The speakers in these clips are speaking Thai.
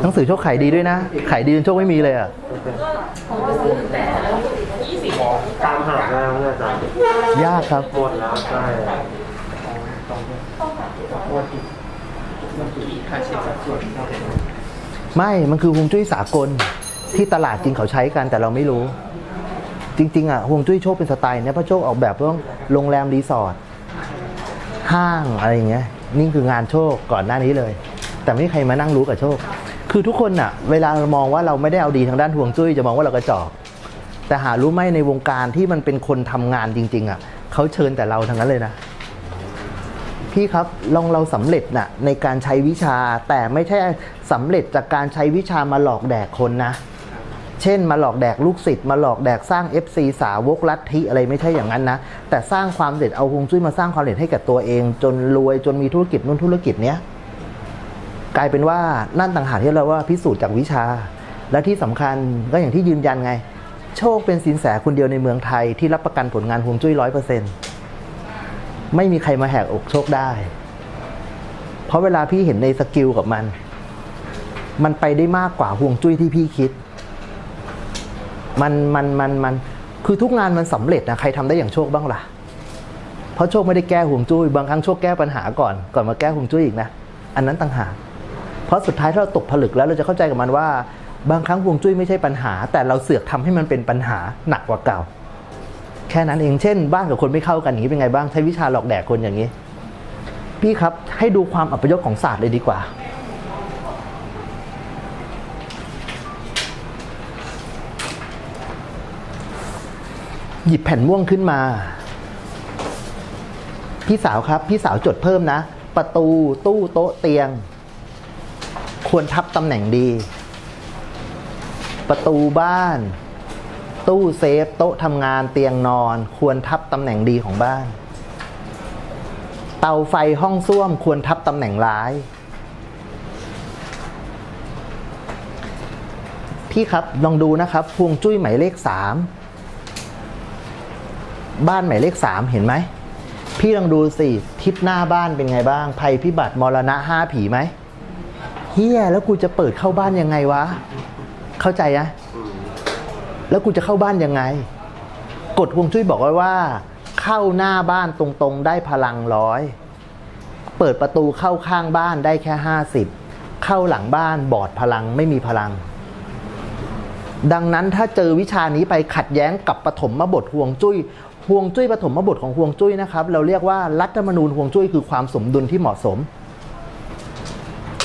หนังสือโชคขายดีด้วยนะ ขายดีจนโชคไม่มีเลยอะตามหาได้ไหมอาจารย์ยากครับ หมดแล้วใช่ไม่มันคือฮวงจุ้ยสากลที่ตลาดจริงเขาใช้กันแต่เราไม่รู้ จริง ๆอะฮวงจุ้ยโชคเป็นสไตล์เนี่ยพระโชคออกแบบเรื่องโรงแรมรีสอร์ทห้างอะไรอย่างเงี้ยนี่คืองานโชคก่อนหน้านี้เลย แต่ไม่มีใครมานั่งรู้กับโชค คือทุกคนอะเวลาเรามองว่าเราไม่ได้เอาดีทางด้านฮวงจุ้ยจะมองว่าเรากระจอกแต่หารู้ไหมในวงการที่มันเป็นคนทำงานจริง ๆอะเขาเชิญแต่เราทั้งนั้นเลยนะพี่ครับลองเราสำเร็จน่ะในการใช้วิชาแต่ไม่ใช่สำเร็จจากการใช้วิชามาหลอกแดกคนนะ เช่นมาหลอกแดกลูกศิษย์มาหลอกแดกสร้าง FC สาวกลัทธิอะไรไม่ใช่อย่างนั้นนะ แต่สร้างความเด็ดเอาฮวงจุ้ยมาสร้างความเด็ดให้กับตัวเอง จนรวยจนมีธุรกิจนู้นธุรกิจเนี้ย กลายเป็นว่านั่นต่างหากที่เราว่าพิสูจน์จากวิชา และที่สำคัญก็อย่างที่ยืนยันไง โชคเป็นสินแสคนเดียวในเมืองไทยที่รับประกันผลงานฮวงจุ้ยร้อยเปอร์เซ็นต์ไม่มีใครมาแหกอกโชคได้ เพราะเวลาพี่เห็นในสกิลกับมัน มันไปได้มากกว่าห่วงจุ้ยที่พี่คิด มันมันมันมันคือทุกงานมันสำเร็จนะใครทำได้อย่างโชคบ้างล่ะ เพราะโชคไม่ได้แก้ห่วงจุ้ยบางครั้งโชคแก้ปัญหาก่อน ก่อนมาแก้ห่วงจุ้ยอีกนะ อันนั้นต่างหาก เพราะสุดท้ายถ้าเราตกผลึกแล้วเราจะเข้าใจกับมันว่า บางครั้งห่วงจุ้ยไม่ใช่ปัญหา แต่เราเสือกทำให้มันเป็นปัญหาหนักกว่าเก่า แค่นั้นเองเช่น บ้านกับคนไม่เข้ากันอย่างนี้เป็นไงบ้างใช้วิชาหลอกแดกคนอย่างนี้ พี่ครับให้ดูความอัปยศของศาสตร์เลยดีกว่าหยิบแผ่นม่วงขึ้นมา พี่สาวครับ พี่สาวจดเพิ่มนะ ประตูตู้โต๊ะเตียง ควรทับตำแหน่งดี ประตูบ้าน ตู้เซฟ โต๊ะทำงานเตียงนอน ควรทับตำแหน่งดีของบ้าน เตาไฟห้องส้วมควรทับตำแหน่งร้าย พี่ครับลองดูนะครับพวงจุ้ยหมายเลขสามบ้านหมายเลขสามเห็นไหมพี่ลองดูสิทิศหน้าบ้านเป็นไงบ้าง ภัยพิบัติมรณะห้าผีไหม เฮียแล้วกูจะเปิดเข้าบ้านยังไงวะ เข้าใจนะแล้วกูจะเข้าบ้านยังไง กฎฮวงจุ้ยบอกไว้ว่า เข้าหน้าบ้านตรงๆ ได้พลังร้อยเปิดประตูเข้าข้างบ้านได้แค่ห้าสิบเข้าหลังบ้านบอดพลังไม่มีพลัง ดังนั้นถ้าเจอวิชานี้ไปขัดแย้งกับปฐมบทห่วงจุ้ยห่วงจุ้ยปฐมบทของห่วงจุ้ยนะครับ เราเรียกว่ารัฐธรรมนูญห่วงจุ้ยคือความสมดุลที่เหมาะสม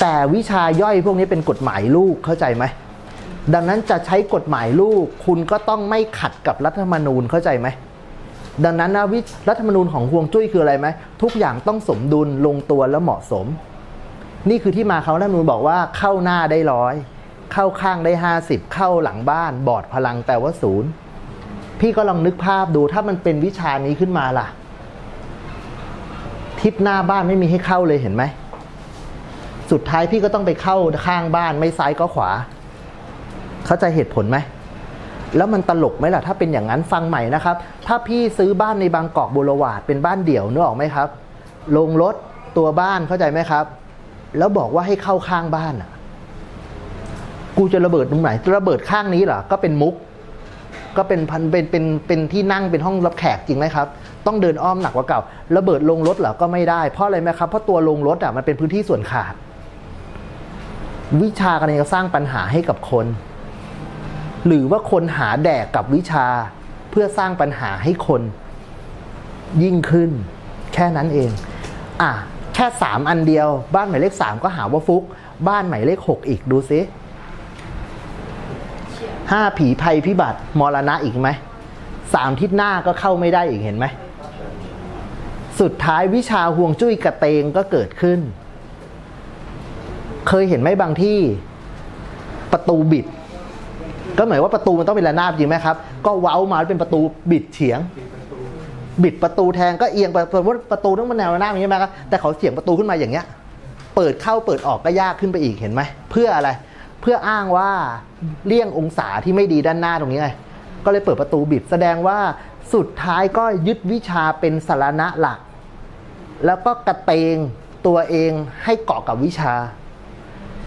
แต่วิชาย่อยพวกนี้เป็นกฎหมายลูกเข้าใจไหมดังนั้นจะใช้กฎหมายลูก คุณก็ต้องไม่ขัดกับรัฐธรรมนูญเข้าใจไหมดังนั้นนะวิรัฐธรรมนูญของห่วงจุ้ยคืออะไรไหมทุกอย่างต้องสมดุลลงตัวและเหมาะสม นี่คือที่มาเขารัฐธรรมนูญบอกว่าเข้าหน้าได้ร้อยเข้าข้างได้ห้าสิบเข้าหลังบ้าน บอดพลังแปลว่าศูนย์พี่ก็ลองนึกภาพดูถ้ามันเป็นวิชานี้ขึ้นมาล่ะ ทิศหน้าบ้านไม่มีให้เข้าเลยเห็นไหม สุดท้ายพี่ก็ต้องไปเข้าข้างบ้านไม่ซ้ายก็ขวา เข้าใจเหตุผลไหมแล้วมันตลกไหมล่ะถ้าเป็นอย่างนั้นฟังใหม่นะครับ ถ้าพี่ซื้อบ้านในบางกอกบุรวาดเป็นบ้านเดี่ยวนึกออกไหมครับ ลงรถตัวบ้านเข้าใจไหมครับ แล้วบอกว่าให้เข้าข้างบ้านอะ กูจะระเบิดตรงไหนระเบิดข้างนี้เหรอก็เป็นมุก ก็เป็นพันเป็นเป็นเป็นที่นั่งเป็นห้องรับแขกจริงไหมครับ ต้องเดินอ้อมหนักกว่าเก่า ระเบิดลงรถเหรอก็ไม่ได้เพราะอะไรไหมครับเพราะตัวลงรถอะมันเป็นพื้นที่ส่วนขาด วิชากันเองก็สร้างปัญหาให้กับคน หรือว่าคนหาแดกกับวิชาเพื่อสร้างปัญหาให้คน ยิ่งขึ้น แค่นั้นเอง อะ แค่สามอันเดียว บ้านหมายเลขสามก็หาว่าฟุก บ้านหมายเลขหกอีกดูซิห้าผีภัยพิบัติมรณะอีกไหมสามทิศหน้าก็เข้าไม่ได้อีกเห็นไหม สุดท้ายวิชาห่วงจุ้ยกระเตงก็เกิดขึ้น เคยเห็นไหมบางที่ประตูบิด ก็หมายว่าประตูมันต้องเป็นระนาบจริงไหมครับ ก็เว้ามาเป็นประตูบิดเฉียง บิดประตูแทงก็เอียงไปสมมติประตูต้องเป็นแนวระนาบอย่างนี้ไหมครับแต่เขาเฉียงประตูขึ้นมาอย่างเงี้ย เปิดเข้าเปิดออกก็ยากขึ้นไปอีกเห็นไหมเพื่ออะไร เพื่ออ้างว่าเลี่ยงองศาที่ไม่ดีด้านหน้าตรงนี้ไงก็เลยเปิดประตูบิด แสดงว่าสุดท้ายก็ยึดวิชาเป็นสารณะหลัก แล้วก็กระเตงตัวเองให้เกาะกับวิชา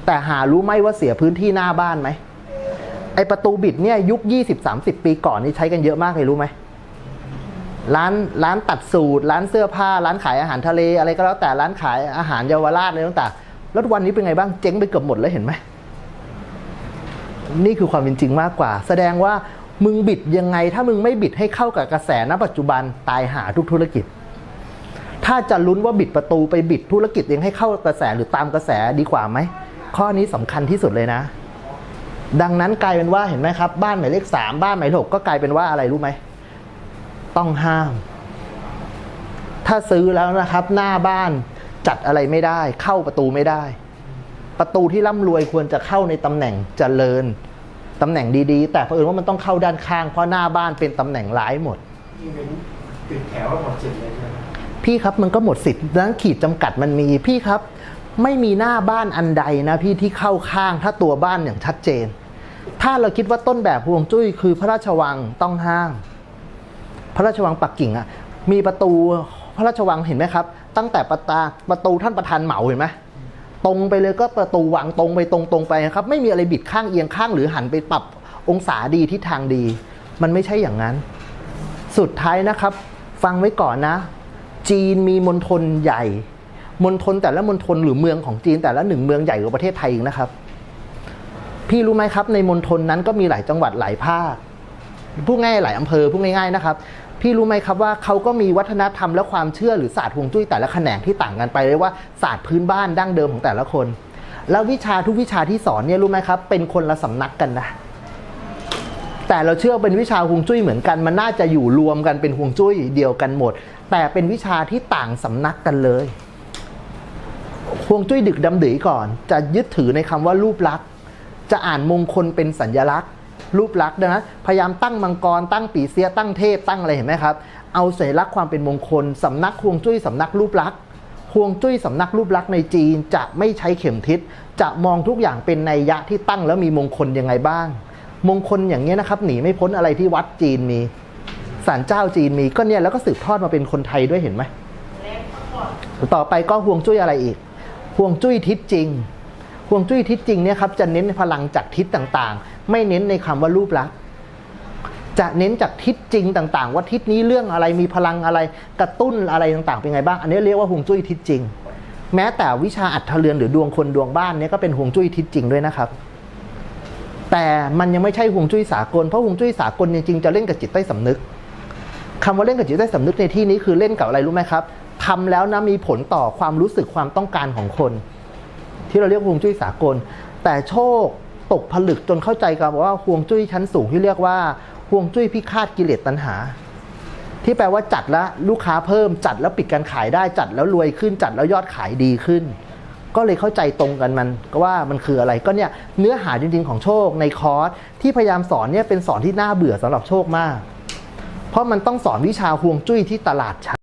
แต่หารู้ไหมว่าเสียพื้นที่หน้าบ้านไหมไอประตูบิดเนี่ยยุค 20-30 ปีก่อนนี่ใช้กันเยอะมากเลยรู้ไหมร้านร้านตัดสูตร ร้านเสื้อผ้า ร้านขายอาหารทะเล อะไรก็แล้วแต่ร้านขายอาหารเยาวราชอะไรต่างๆแล้ววันนี้เป็นไงบ้างเจ๊งไปเกือบหมดแล้วเห็นไหมนี่คือความเป็นจริงมากกว่า แสดงว่ามึงบิดยังไง ถ้ามึงไม่บิดให้เข้ากับกระแสณปัจจุบันตายหาทุกธุรกิจ ถ้าจะลุ้นว่าบิดประตูไปบิดธุรกิจเองให้เข้ากระแสหรือตามกระแสดีกว่าไหม ข้อนี้สำคัญที่สุดเลยนะ ดังนั้นกลายเป็นว่าเห็นไหมครับ บ้านหมายเลขสามบ้านหมายเลขหกก็กลายเป็นว่าอะไรรู้ไหม ต้องห้าม ถ้าซื้อแล้วนะครับ หน้าบ้านจัดอะไรไม่ได้ เข้าประตูไม่ได้ ประตูที่ร่ำรวยควรจะเข้าในตำแหน่งเจริญตำแหน่งดีๆ แต่เผอิญว่ามันต้องเข้าด้านข้างเพราะหน้าบ้านเป็นตำแหน่งร้ายหมดที่เป็นติดแถวหมดสิทธิ์เลยใช่ไหมพี่ครับมันก็หมดสิทธิ์ดังนั้นขีดจำกัดมันมีพี่ครับ ไม่มีหน้าบ้านอันใดนะพี่ที่เข้าข้างถ้าตัวบ้านอย่างชัดเจน ถ้าเราคิดว่าต้นแบบฮวงจุ้ยคือพระราชวังต้องห้าม พระราชวังปักกิ่งอะมีประตูพระราชวังเห็นไหมครับ ตั้งแต่ประตาประตูท่านประธานเหมาเห็นไหมตรงไปเลยก็ประตูวังตรงไปตรงตรงไปครับ ไม่มีอะไรบิดข้างเอียงข้างหรือหันไปปรับองศาดีทิศทางดี มันไม่ใช่อย่างนั้น สุดท้ายนะครับ ฟังไว้ก่อนนะ จีนมีมณฑลใหญ่ มณฑลแต่ละมณฑลหรือเมืองของจีนแต่ละหนึ่งเมืองใหญ่กว่าประเทศไทยอีกนะครับ พี่รู้ไหมครับ ในมณฑลนั้นก็มีหลายจังหวัดหลายภาคพูดง่ายหลายอำเภอพูดง่ายๆนะครับ พี่รู้ไหมครับว่าเขาก็มีวัฒนธรรมและความเชื่อหรือศาสตร์ฮวงจุ้ยแต่ละแขนงที่ต่างกันไปเลยว่าศาสตร์พื้นบ้านดั้งเดิมของแต่ละคน แล้ววิชาทุกวิชาที่สอนเนี่ยรู้ไหมครับ เป็นคนละสำนักกันนะแต่เราเชื่อเป็นวิชาฮวงจุ้ยเหมือนกันมันน่าจะอยู่รวมกันเป็นฮวงจุ้ยเดียวกันหมด แต่เป็นวิชาที่ต่างสำนักกันเลย วงจุ้ยดึกดำดือก่อน จะยึดถือในคำว่ารูปลักษณ์ จะอ่านมงคลเป็นสัญญลักษณ์ รูปลักษณ์นั้นพยายามตั้งมังกร ตั้งปีเสียตั้งเทพตั้งอะไรเห็นไหมครับ เอาสัญลักษณ์ความเป็นมงคลสำนักฮวงจุ้ยสำนักรูปลักษณ์ฮวงจุ้ยสำนักรูปลักษณ์ในจีนจะไม่ใช้เข็มทิศ จะมองทุกอย่างเป็นนัยยะที่ตั้งแล้วมีมงคลยังไงบ้าง มงคลอย่างนี้นะครับหนีไม่พ้นอะไรที่วัดจีนมีศาลเจ้าจีนมีก็เนี่ยแล้วก็สืบทอดมาเป็นคนไทยด้วยเห็นไหมต่อไปก็ฮวงจุ้ยอะไรอีก ฮวงจุ้ยทิศจริงฮวงจุ้ยทิศจริงเนี่ยครับจะเน้นพลังจากทิศต่างๆ ไม่เน้นในคำว่ารูปลักษณ์จะเน้นจากทิศจริงต่างๆ ว่าทิศนี้เรื่องอะไรมีพลังอะไรกระตุ้นอะไรต่างๆ เป็นไงบ้าง อันนี้เรียกว่าฮวงจุ้ยทิศจริง แม้แต่วิชาอัฏฐเรือนหรือดวงคนดวงบ้านเนี่ยก็เป็นฮวงจุ้ยทิศจริงด้วยนะครับ แต่มันยังไม่ใช่ฮวงจุ้ยสากลเพราะฮวงจุ้ยสากลจริงๆจะเล่นกับจิตใต้สำนึกคำว่าเล่นกับจิตใต้สำนึกในที่นี้คือเล่นกับอะไรรู้ไหมครับ ทำแล้วนะมีผลต่อความรู้สึกความต้องการของคน ที่เราเรียกฮวงจุ้ยสากล แต่โชคตกผลึกจนเข้าใจกันว่าฮวงจุ้ยชั้นสูงที่เรียกว่าฮวงจุ้ยพิฆาตกิเลสตัณหา ที่แปลว่าจัดแล้วลูกค้าเพิ่มจัดแล้วปิดการขายได้จัดแล้วรวยขึ้นจัดแล้วยอดขายดีขึ้น ก็เลยเข้าใจตรงกันมันก็ว่ามันคืออะไรก็เนี่ยเนื้อหาจริงๆของโชคในคอร์สที่พยายามสอนเนี่ยเป็นสอนที่น่าเบื่อสำหรับโชคมาก เพราะมันต้องสอนวิชาฮวงจุ้ยที่ตลาดใช้